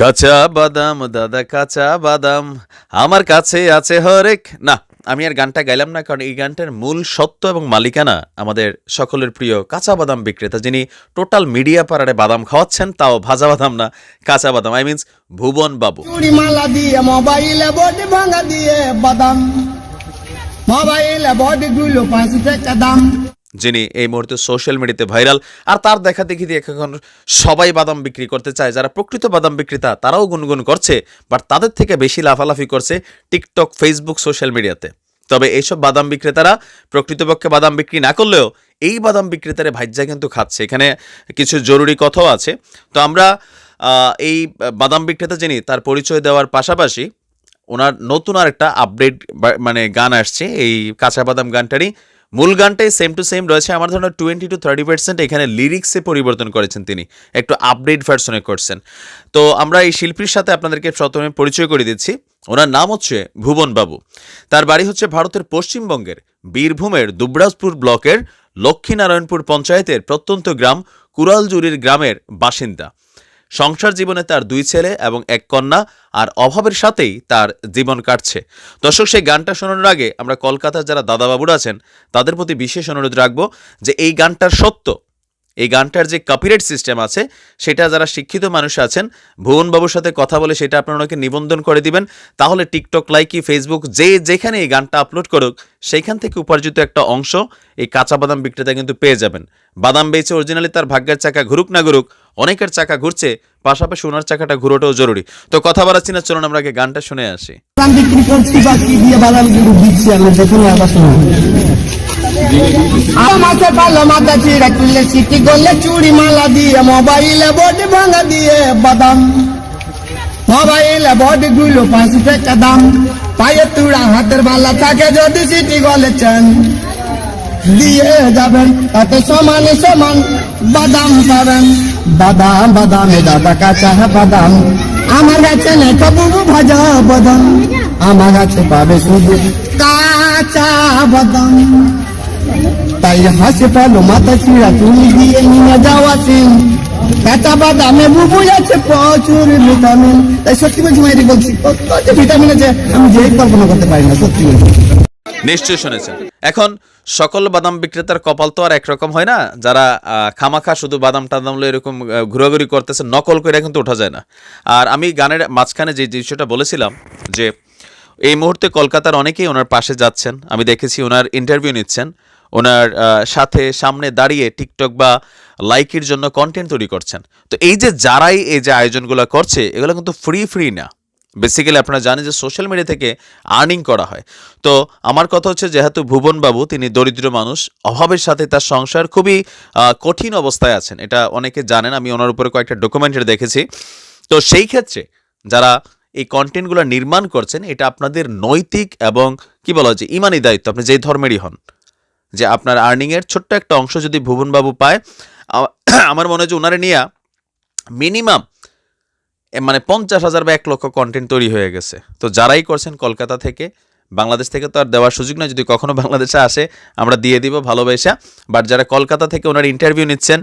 কাঁচা বাদাম, দাদা, কাঁচা বাদাম। আমার কাছে আছে হরেক। না, আমি আর গানটা গাইলাম না, কারণ এই গানটার মূল সত্য এবং মালিকানা আমাদের সকলের প্রিয় কাঁচা বাদাম বিক্রেতা, যিনি টোটাল মিডিয়া পাড়ারে বাদাম খাওয়াচ্ছেন, তাও ভাজা বাদাম না, কাঁচা বাদাম। আই মিনস ভুবন বাবু। মালা দিয়ে বডি ভাঙা দিয়ে বাদাম। বডি গুলো পাঁচ টাকা দাম। যিনি এই মুহূর্তে সোশ্যাল মিডিয়াতে ভাইরাল আর তার দেখা দেখি দিয়ে এখন সবাই বাদাম বিক্রি করতে চায়। যারা প্রকৃত বাদাম বিক্রেতা, তারাও গুনগুন করছে বাট তাদের থেকে বেশি লাফালাফি করছে টিকটক ফেসবুক সোশ্যাল মিডিয়াতে তবে এইসব বাদাম বিক্রেতারা প্রকৃতপক্ষে বাদাম বিক্রি না করলেও এই বাদাম বিক্রেতারা ভাজ্যা কিন্তু খাচ্ছে। এখানে কিছু জরুরি কথাও আছে। তো আমরা এই বাদাম বিক্রেতা যিনি, তার পরিচয় দেওয়ার পাশাপাশি ওনার নতুন আর একটা আপডেট মানে গান আসছে, এই কাঁচা বাদাম গানটারই। মূল গানটাই সেম টু সেম রয়েছে। আমার ধরনের টোয়েন্টি টু থার্টি পার্সেন্ট এখানে লিরিক্সে পরিবর্তন করেছেন তিনি। একটু আপডেট ভার্সনে করছেন। তো আমরা এই শিল্পীর সাথে আপনাদেরকে প্রথমে পরিচয় করে দিচ্ছি। ওনার নাম হচ্ছে ভুবন বাবু। তার বাড়ি হচ্ছে ভারতের পশ্চিমবঙ্গের বীরভূমের দুবরাজপুর ব্লকের লক্ষ্মীনারায়ণপুর পঞ্চায়েতের প্রত্যন্ত গ্রাম কুড়ালজুরির গ্রামের বাসিন্দা। সংসার জীবনে তার দুই ছেলে এবং এক কন্যা। আর অভাবের সাথেই তার জীবন কাটছে। দর্শক, সেই গানটা শোনানোর আগে আমরা কলকাতার যারা দাদাবাবুরা আছেন, তাদের প্রতি বিশেষ অনুরোধ রাখব যে এই গানটার সত্য এই গানটার যে কপিরাইট সিস্টেম আছে, সেটা যারা শিক্ষিত মানুষ আছেন, ভুবনবাবুর সাথে কথা বলে সেটা আপনারা ওনাকে নিবন্ধন করে দিবেন। তাহলে টিকটক লাইকি ফেসবুক যে যেখানে এই গানটা আপলোড করুক সেইখান থেকে উপার্জিত একটা অংশ এই কাঁচা বাদাম বিক্রেতা কিন্তু পেয়ে যাবেন। বাদাম বেচে অরিজিনালি তার ভাগ্যের চাকা ঘুরুক না ঘুরুক, অনেকের চাকা ঘুরছে, পাশাপাশি ওনার চাকাটা ঘুরোটাও জরুরি। তো কথা বাড়াচ্ছি না, চলুন আমরা আগে গানটা শুনে আসি। আমাকে ভালো মাথা চিড়া তুললে সিটি করলে চুড়ি মালা দিয়ে, মোবাইলে বডি ভাঙা দিয়ে বাদাম। মোবাইলে বডি গুলো পাঁচ টাকা দাম। পায়ে তুড়া হাতের বালা থাকে যদি সিটি গলে চান। দিয়ে যাবেন, তাতে সমানে সমান বাদাম পাবেন। বাদাম, বাদামে দাদা কাঁচা বাদাম। আমার কাছে নেই কবু ভাজা বাদাম। আমার কাছে পাবে শুধু কাঁচা বাদাম। তাই হাসে শুনেছেন। এখন সকল বাদাম বিক্রেতার কপাল তো আর একরকম হয় না, যারা খামাখা শুধু বাদাম টাদাম এরকম ঘোরাঘুরি করতেছে, নকল করে কিন্তু ওঠা যায় না। আর আমি গানের মাঝখানে যে দৃশ্যটা বলেছিলাম, যে এই মুহূর্তে কলকাতার অনেকেই ওনার পাশে যাচ্ছেন, আমি দেখেছি ওনার ইন্টারভিউ নিচ্ছেন। ওনার সাথে সামনে দাঁড়িয়ে টিকটক বা লাইকের জন্য কন্টেন্ট তৈরি করছেন। তো এই যে যারাই এই যে আয়োজনগুলো করছে, এগুলো কিন্তু ফ্রি ফ্রি না। বেসিক্যালি আপনারা জানেন যে সোশ্যাল মিডিয়া থেকে আর্নিং করা হয়। তো আমার কথা হচ্ছে যেহেতু ভুবনবাবু তিনি দরিদ্র মানুষ, অভাবের সাথে তার সংসার খুবই কঠিন অবস্থায় আছেন। এটা অনেকে জানেন, আমি ওনার উপরে কয়েকটা ডকুমেন্টারি দেখেছি। তো সেই ক্ষেত্রে যারা এই কন্টেন্টগুলো নির্মাণ করছেন, এটা আপনাদের নৈতিক এবং কি বলা হয় যে ইমানি দায়িত্ব, আপনি যেই ধর্মেরই হন। যে আপনার আর্নিংয়ের ছোট্ট একটা অংশ যদি ভুবনবাবু পায় আমার মনে হয় যে ওনারে নিয়ে মিনিমাম মানে পঞ্চাশ হাজার বা এক লক্ষ কন্টেন্ট তৈরি হয়ে গেছে। তো যারাই করছেন কলকাতা থেকে, বাংলাদেশ থেকে তো আর দেওয়ার সুযোগ নয় যদি কখনও বাংলাদেশে আসে, আমরা দিয়ে দিব ভালোবাসা। বাট যারা কলকাতা থেকে ওনার ইন্টারভিউ নিচ্ছেন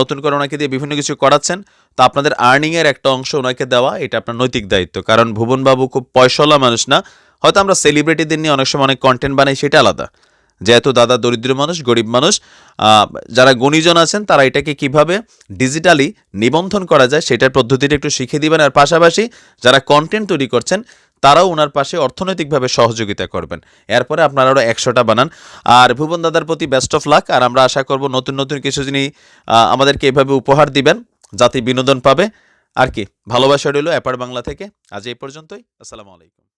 নতুন করে ওনাকে দিয়ে বিভিন্ন কিছু করাচ্ছেন, তো আপনাদের আর্নিংয়ের একটা অংশ ওনাকে দেওয়া, এটা আপনার নৈতিক দায়িত্ব। কারণ ভুবনবাবু খুব পয়সলা মানুষ না, হয়তো আমরা সেলিব্রিটিদের নিয়ে অনেক সময় অনেক কন্টেন্ট বানাই, সেটা আলাদা। যেহেতু দাদা দরিদ্র মানুষ, গরিব মানুষ যারা গুণীজন আছেন, তারা এটাকে কীভাবে ডিজিটালি নিবন্ধন করা যায় সেটার পদ্ধতিটা একটু শিখিয়ে দিবেন। আর পাশাপাশি যারা কন্টেন্ট তৈরি করছেন, তারাও ওনার পাশে অর্থনৈতিকভাবে সহযোগিতা করবেন। এরপরে আপনারা আরও একশোটা বানান। আর ভুবন দাদার প্রতি বেস্ট অফ লাক আর আমরা আশা করব নতুন নতুন কিছু যিনি আমাদেরকে এভাবে উপহার দিবেন যাতে বিনোদন পাবে। আর কি, ভালোবাসা রইল অ্যাপার বাংলা থেকে। আজ এই পর্যন্তই। আসসালামু আলাইকুম।